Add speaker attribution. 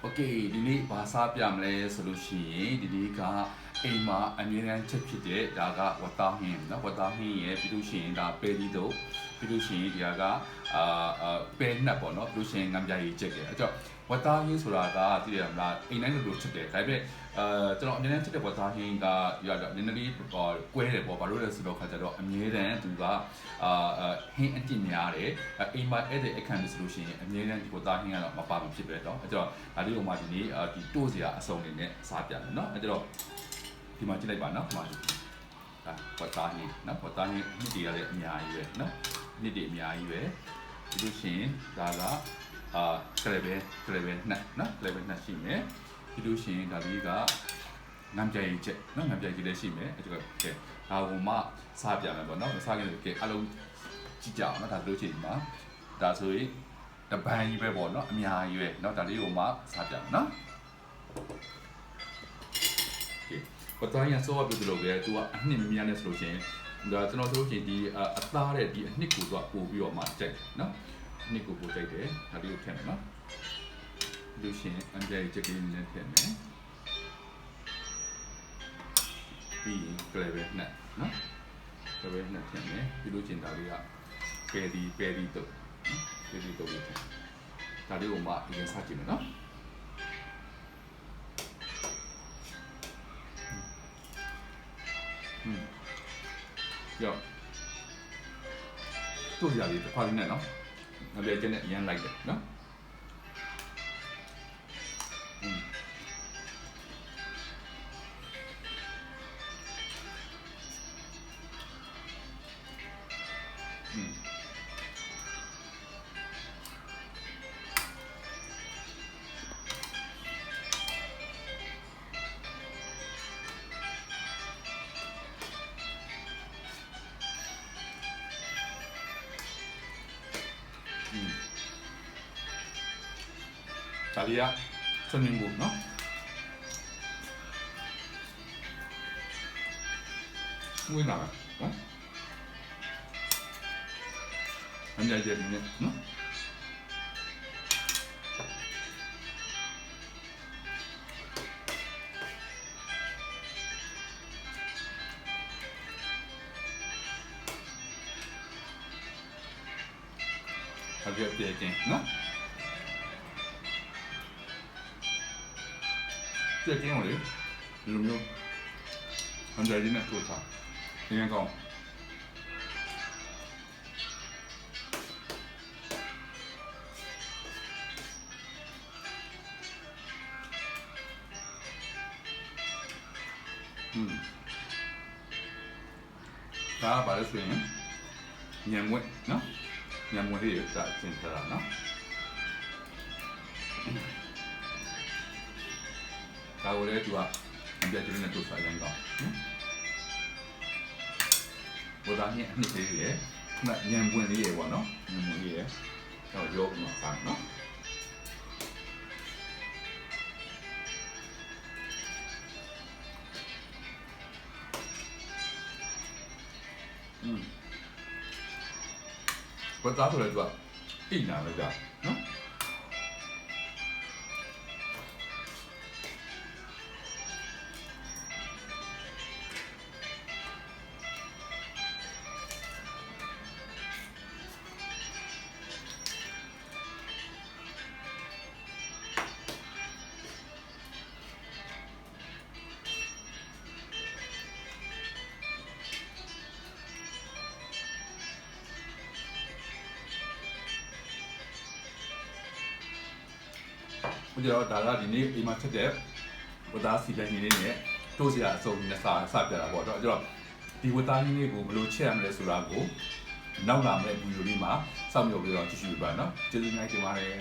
Speaker 1: โอเคဒီနေ့ဘာစားပြမလဲဆိုလို့ရှိရင်ဒီနေ့က အိမ်မှာအမြဲတမ်းချက်ဖြစ်တဲ့ဒါကဝတာဟင်းနော်ဝတာဟင်းရဲ့ပြီးလို့ရှိရင်ဒါပဲဒီတော့ပြီးလို့ရှိရင်ဒီကအာပဲနှက်ပေါ့နော်ပြီးလို့ရှိရင်ငံပြရည်ချက်တယ်အဲ့တော့ဝတာဟင်းဆိုတာကသိရမလားအိမ်တိုင်းလိုလိုချက်တယ်ဒါပေမဲ့အဲကျွန်တော်အမြဲတမ်းချက်တဲ့ဝတာဟင်းကရတော့နည်းနည်းလေးကွဲတယ်ပေါ့ဘာလို့လဲဆိုတော့ခါကြတော့အမြဲတမ်းသူကအာဟင်းအတိများတယ်အိမ်မှာအဲ့တဲ့အခန့်လို့ဆိုလို့ရှိရင်အမြဲတမ်းဒီဝတာဟင်းကတော့မပါဘူးဖြစ်ပဲတော့အဲ့တော့ဒါလေးကိုမှဒီနေ့ဒီတိုးစရာအစုံနေနဲ့စားပြမယ်နော်အဲ့တော့ ဒီမှာကြည့်လိုက်ပါနော်ဒီမှာဒါပေါ်သားနေနော်ပေါ်သားနေနှစ်တီရလည်းအများကြီးပဲနော်နှစ်တီအများကြီးပဲဒီလိုရှင်ဒါကအာကရဘဲကရဘဲနှစ်နော်ကရဘဲနှစ်ရှိမယ်ဒီလိုရှင်ဒါလေးကငံပြိုင်ချက်နော်ငံပြိုင်ချက်လည်းရှိမယ်အဲ့ဒါကဲဒါကမှစပြမယ်ပေါ့နော်မစခင်ကဲအလုံးကြည့်ကြအောင်နော်ဒါလို့ရှိရင်မှာဒါဆိုရင်တပန်းကြီးပဲပေါ့နော်အများကြီးပဲနော်ဒါလေးကိုမှစပြမယ်နော် ပတိုင်းရဆော့ပြတယ်လို့ပဲသူကအနှစ်မများနဲ့ဆိုလို့ရှင်ဒါကျွန်တော်တို့ချင်းဒီအသားတဲ့ဒီအနှစ်ကိုသူကပို့ပြီးတော့မှကြိုက်နော်အနှစ်ကိုပို့ကြိုက်တယ်ဒါလေးကိုထည့်မယ်နော်လို့ရှင်အန်ကြိုက်ချက်ကလေးနဲ့ထည့်မယ်ပြီးရင်ကလေးပဲနဲ့နော်ကလေးနဲ့ထည့်မယ်ပြီးလို့ချင်းဒါလေးကပယ်ဒီပယ်ဒီတော့ပယ်ဒီတော့ဒါလေးကိုမှအရင်စကြည့်မယ်နော် ရောတို့ရည်တစ်ခါလေးနဲ့နော်ငါလည်းကျနဲ့အရင်လိုက်တယ်နော် อืมဒါလေးကဆွနေမှုနော်ငွေးလာ မယ်နော်အမြဲတမ်းနေနော်အပြည့်ပြည့်ချင်းနော်ပြည့်ချင်းကိုလေ ဒီလိုမျိုးအန်ဂျယ်ဒီနဲ့ထိုးထားဒီငယ်ကောင်းอืมဒါကဘာလဲဆိုရင်ညံမွက်နော်ညံမွက်လေးကိုဒါသင်ထားတာနော်ဒါကိုလည်းသူကအပြည့်ကျင်းနဲ့တို့ဆိုင်ရင်တော့နော်ဘောသားညအနှစ်လေးရယ်ခုနညံပွင့်လေးရယ်ပေါ့နော်ညံပွင့်လေးရယ်တော့ရောပြီးတော့ပါနော် ဘောသားဆိုလည်းသူကအိနာပဲကြာနော် ဘုရားဒါကဒီနေ့အိမ်မှာချက်တဲ့ဝတ်သားစီတိုင်းလေးနဲ့တိုးစရာအစုံနဲ့စာစပြတာပေါ့တော့အဲ့တော့ဒီဝတ်သားလေးကိုဘယ်လိုချက်ရမလဲဆိုတာကိုနောက်လာမယ့်ဗီဒီယိုလေးမှာစောင့်မျှော်ပြီးတော့ကြည့်ရှုပါနော်ကျေးဇူးများတင်ပါတယ်